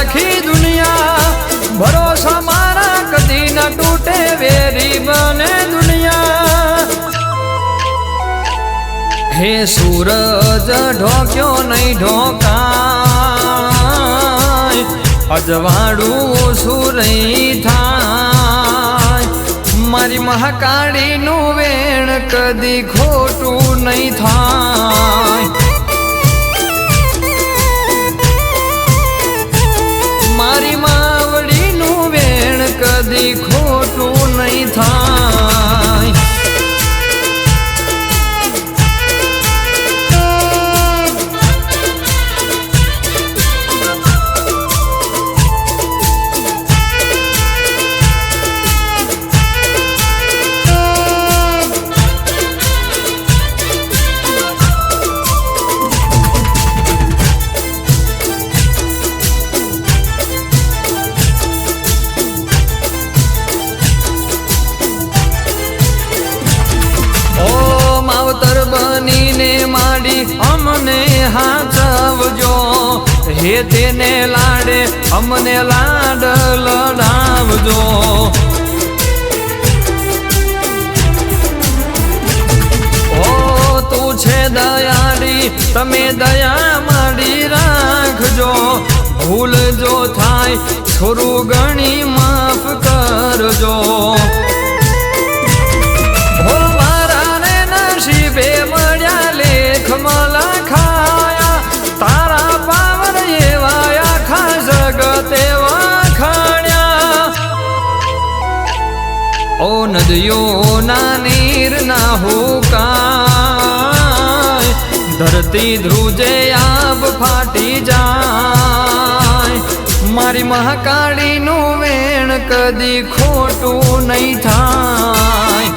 આખી દુનિયા. ભરોસા મારા કદી ન તૂટે, વેરી બને દુનિયા. હે સૂરજ, ઢોક્યો નહીં ઢોકાય. અજવાળું સુરઈ થાય? મારી મહાકાળીનું વેણ કદી ખોટું નહીં થાય. કદી હાચવજો હે તેને લાડે, અમને લાડ લડાવજો. ઓ, તું છે દયાળી, તમે દયા માડી રાખજો. ભૂલ જો થાય થોડું ગણી માફ કરજો. નદીઓના નીર ના હુકાય. ધરતી ધ્રુજે આબ ફાટી જાય. મારી મહાકાળીનું વેણ કદી ખોટું નહીં થાય.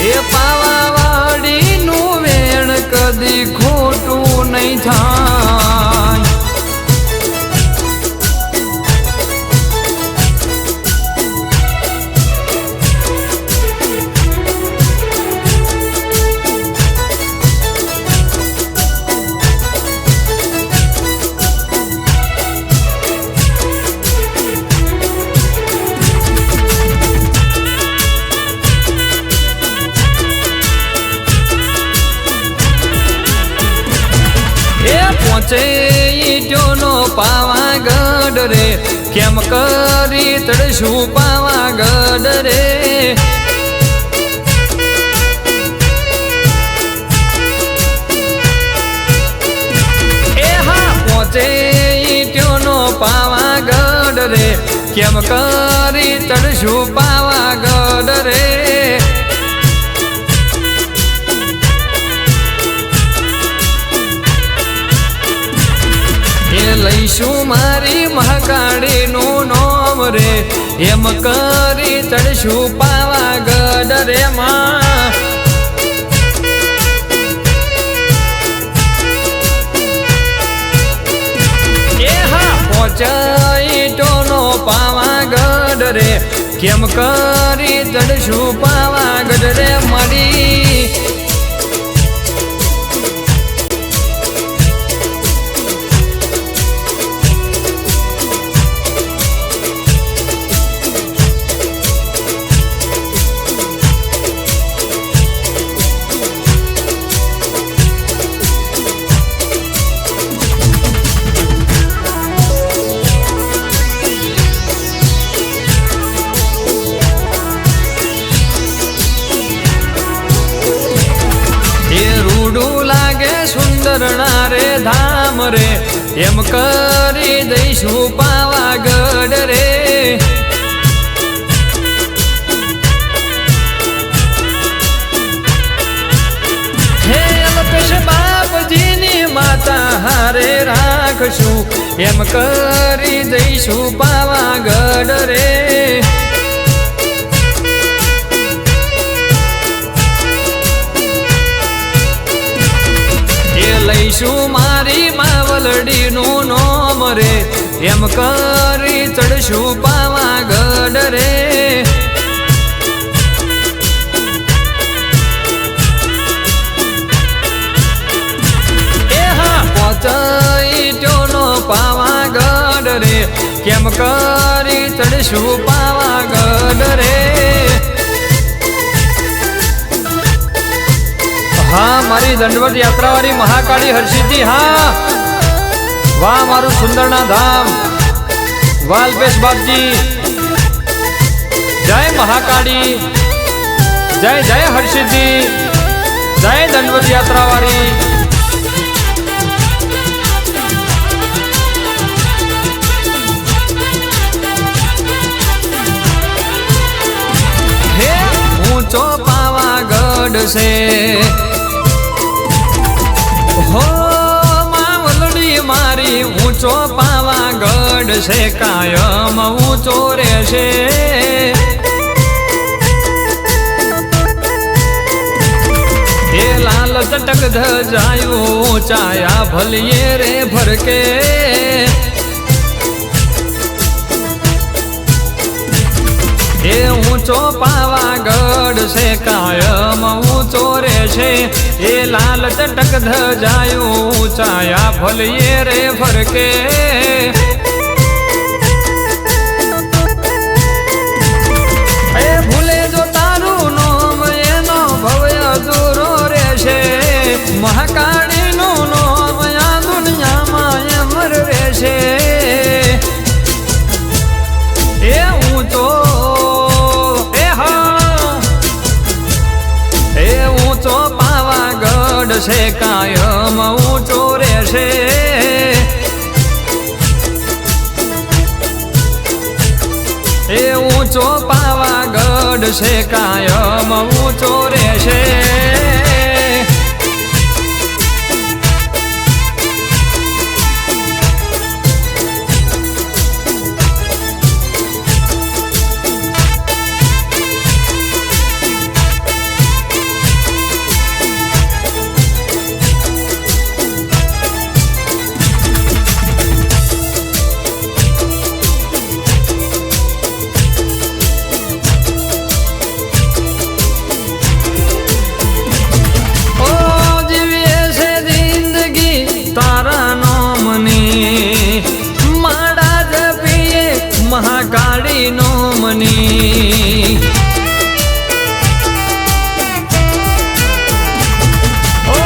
એ પાવાવાડીનું વેણ કદી ખોટું નહીં થાય. એ ઈટોનો પાવાગઢ રે. કેમ કરી તડશું પાવાગઢ રે? એ હા પહોંચે ઈટ્યોનો પાવાગઢ રે. કેમ કરી તડશું પાવાગઢ રે? લઈશું મારી મહાકાળીનું નોમ રે. એમ કરી ચડશું પાવાગઢ રે માં એ હા, પહોંચાઈ ટોનો પાવાગઢ રે કેમ કરી ચડશું પાવાગઢ રે મારી? એમ કરી દઈશું પાવાગઢ રે. હે અલ્પેશ બાપજીની માતા હારે રાખશું. એમ કરી દઈશું પાવાગઢ રે. એ લઈશું મારી માવલડીનું નોમ રે. એમ કરી ચડશું પાવાગઢ રે. પાવાગઢ રે. કેમ કરી ચડશું પાવાગઢ રે. હા, મારી દંડવત યાત્રાવાળી મહાકાળી હરસિદ્ધિ હા. વાહ મારું સુંદરના ધામ. વાલપેશ બાપજી. જય મહાકાળી. જય જય હર્ષિદ્ધિ જય દંડવત યાત્રાવાળી છે, કાયમ ચોરે છે એ લાલ ચટક ધજાયું ચાયા ભલીએ રે ભરકે. એ ઊંચો પાવાગઢ છે, કાયમ ઊંચો રહેશે. એ લાલ ચટક ધજાયું ચાયા ભલીએ રે ફરકે કાયમ ઊંચો રહેશે. એ ઊંચો પાવાગઢ છે કાયમ ઊંચો રહેશે. મહાકાળી નોમની ઓ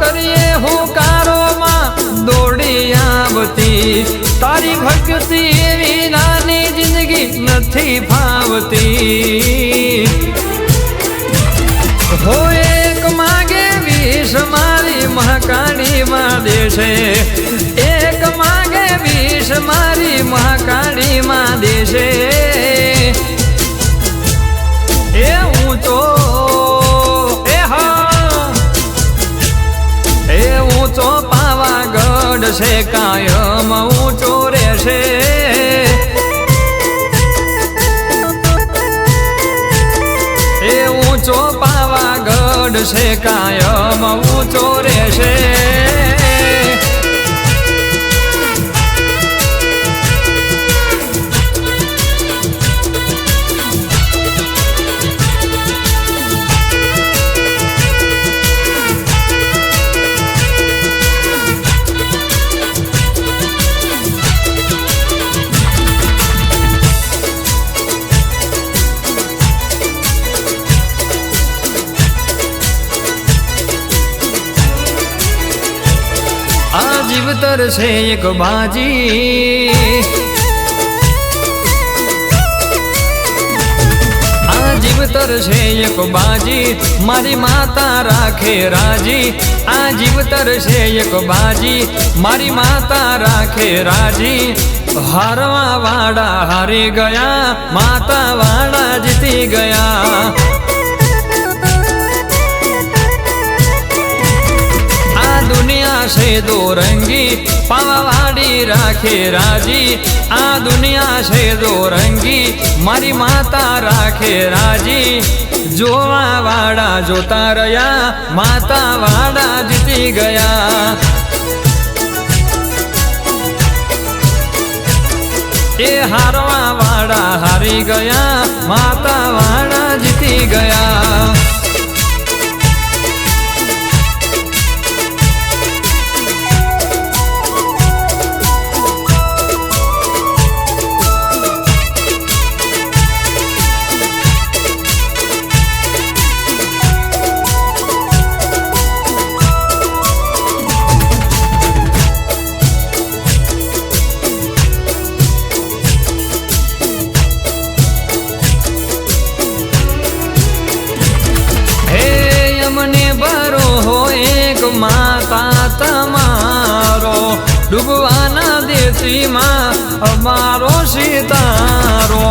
કરીએ હુંકારોમાં દોડી આવતી. તારી ભક્તિ એવી નાની જિંદગી નથી ફાવતી હો એક માગે વીસ મારી મહાકાળી માં દેશે મહાકાળી માં દેશે એ તો, એ હા. એ ઊંચો પાવાગઢ છે, કાયમ ઊંચો રહેશે. એ ઊંચો પાવાગઢ છે, કાયમ ઊંચો રહેશે જીવતર છે એક બાજી આ જીવતર છે એક બાજી મારી માતા રાખે રાજી આ જીવતર છે એક બાજી મારી માતા રાખે રાજી હારવા વાડા હારી ગયા માતા વાડા જીતી ગયા દુનિયા છે દોરંગી પાવાવાડી રાખે રાજી આ દુનિયા છે દોરંગી મારી માતા રાખે રાજી જોવા વાળા જોતા રહ્યા માતા વાળા જીતી ગયા એ હારવા વાળા હારી ગયા માતા વાળા જીતી ગયા માતા તમારો ડૂબવાના દેશીમાં અમારો સિતારો.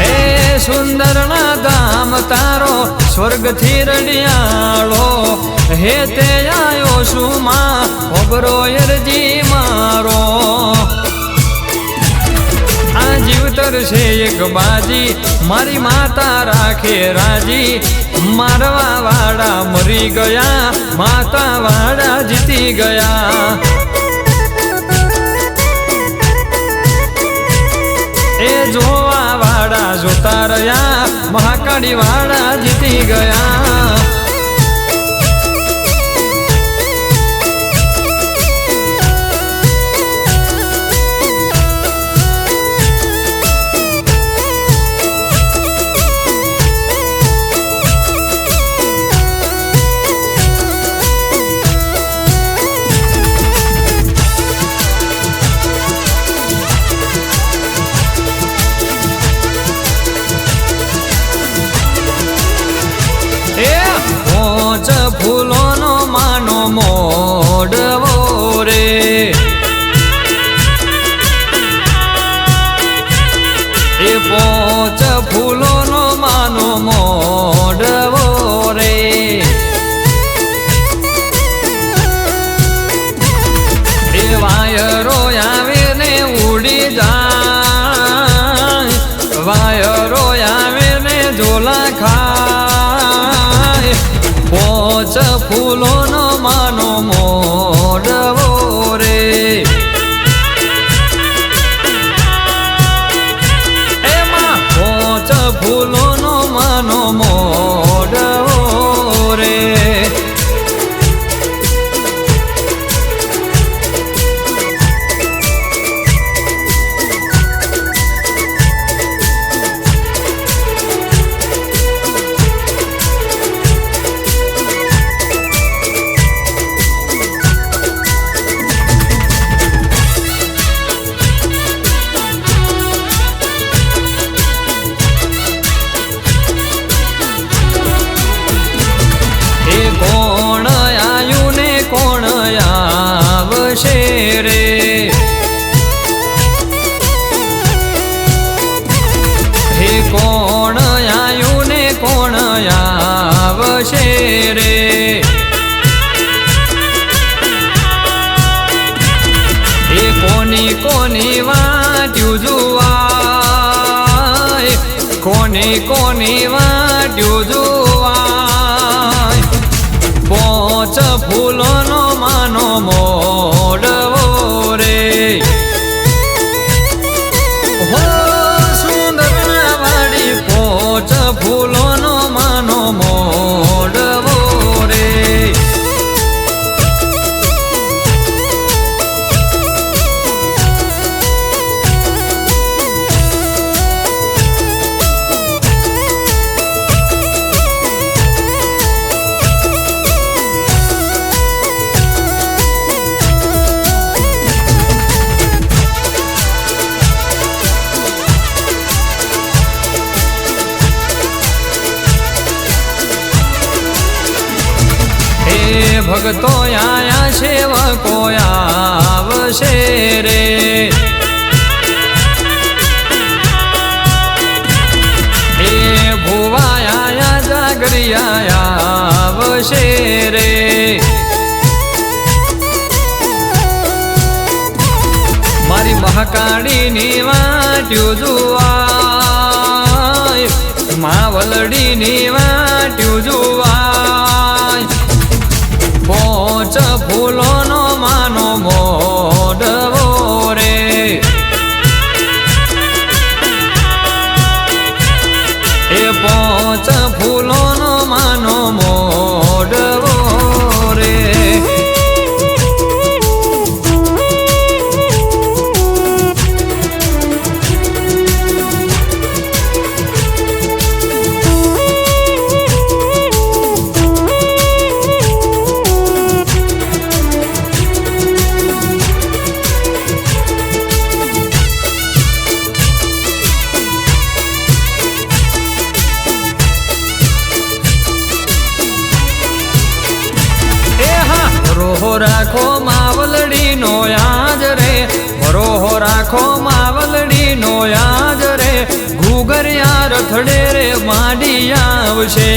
હે સુંદરના ધામ તારો, સ્વર્ગથી રડિયાળો. હે તે આયો શું માં ઓબરો અરજી મારો. આ જીવતર છે એક બાજી મારી માતા રાખે રાજી મારવા વાળા મરી ગયા માતા વાળા જીતી ગયા એ જોવા વાળા જોતા રહ્યા મહાકાળી વાળા જીતી ગયા કોની કોની ભક્તો આયા સેવકો આવશે રે. એ ભુવાયા જાગરિયા આવશે રે. મારી મહાકાળીની વાટ્યું જુવાય માવલડીની હા માવલડી રાખો માવલડીનો યાજ રે રોહો રાખો માવલડીનો યાજ રે ઘૂગરિયા રથડે રે માડી આવશે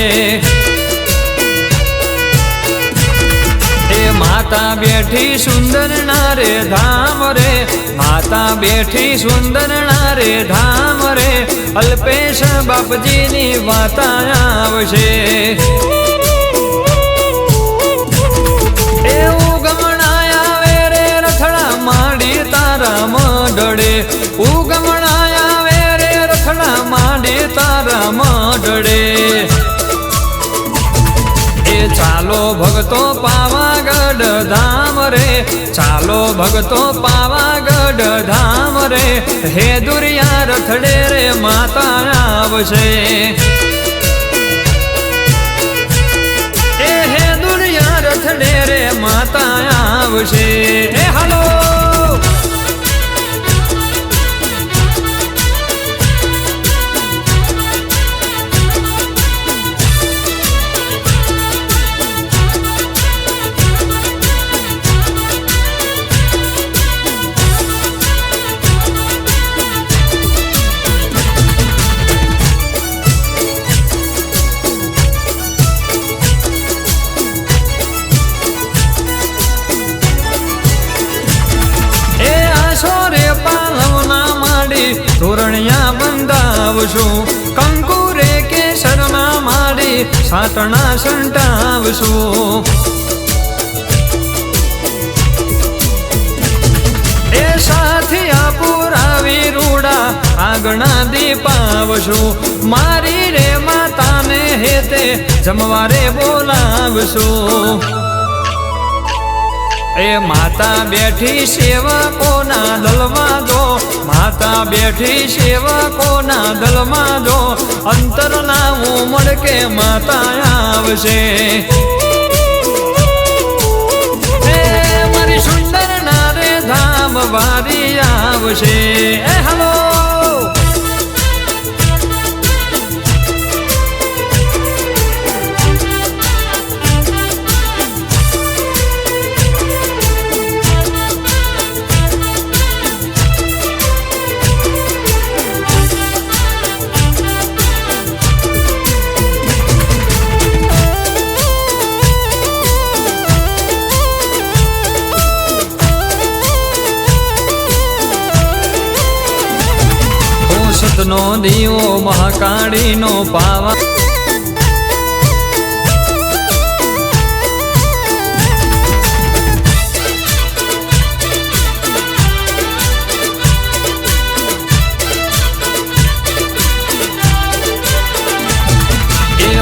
માતા બેઠી સુંદર નારે ધામ રે માતા બેઠી સુંદર નારે ધામ રે અલ્પેશ બાપજીની માતા આવશે એવું મડડે ઉગમણાયા રે તારા મડડે એ ચાલો ભગતો પાવાગઢ ધામ રે, ચાલો ભગતો પાવાગઢ ધામ રે, હે દુરિયા રથડે રે માતા આવશે. એ હે દુરિયા રથડે રે માતા આવશે. હે હાલો સંટાવશો સંટાવશું. એ સાથિયા પુરાવી રૂડા આગણા દીપાવશો. મારી રે માતાને હેતે જમવારે બોલાવશું. એ માતા બેઠી સેવકોના લલવા દો માતા બેઠી સેવકોના દલમાં દો અંતરના ઉમળ કે માતા આવશે. મારી સુંદર ના રે ધામ વારી આવશે. હલો દીવો મહાકાળીનો પાવા.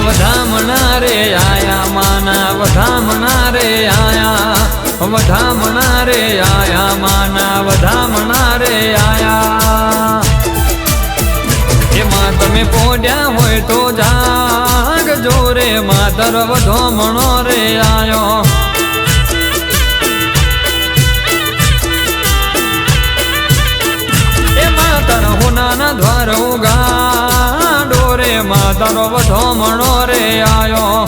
વધામણા રે આયા, માના વધામણા રે આયા. વધામણા રે આયા, માના વધામણા રે આયા. તમે પોડ્યા હોય તો જાગ જોરે માતર વધો મણો રે, આયો. એ માતર હોનાના દ્વાર ઉગા ડોરે માતર વધો મણો રે, આયો.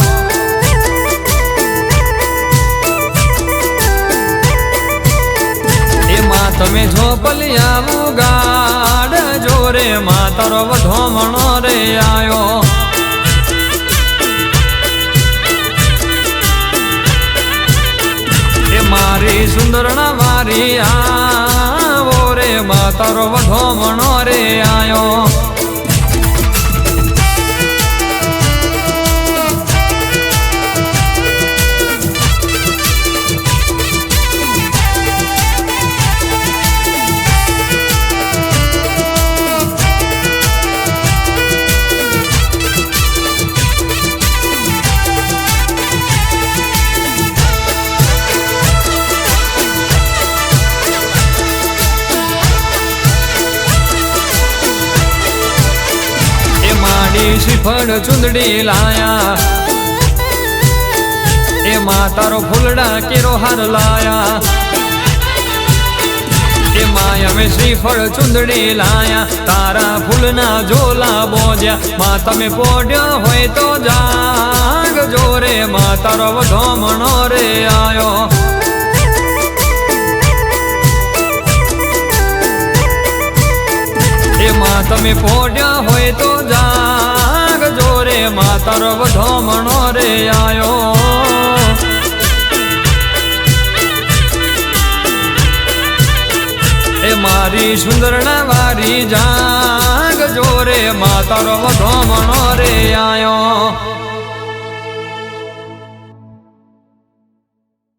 તમે ઝોપલિયા ગાડ જોરે મા તારો વધોમણો રે આયો. એ મારી સુંદરના મારી આવો રે, માં તારો વધોમણો રે આયો. શ્રીફળ ચુંદડી લાયા. એ માં તારો ફૂલડા કેરો હાર લાયા. એ માય અમે શ્રીફળ ચુંદડી લાયા. તારા ફૂલના ઝોલા બોજ્યા. માં તમે પોડ્યો હોય તો જાગ જોરે માં તારો વધોમણો રે આયો. એમાં તમે પોડ્યા હોય તો જોરે માં તારો વધોમણો રે આયો. એ મારી સુંદરના વારી જાગ જોરે માતર તારો વધોમણો રે આયો.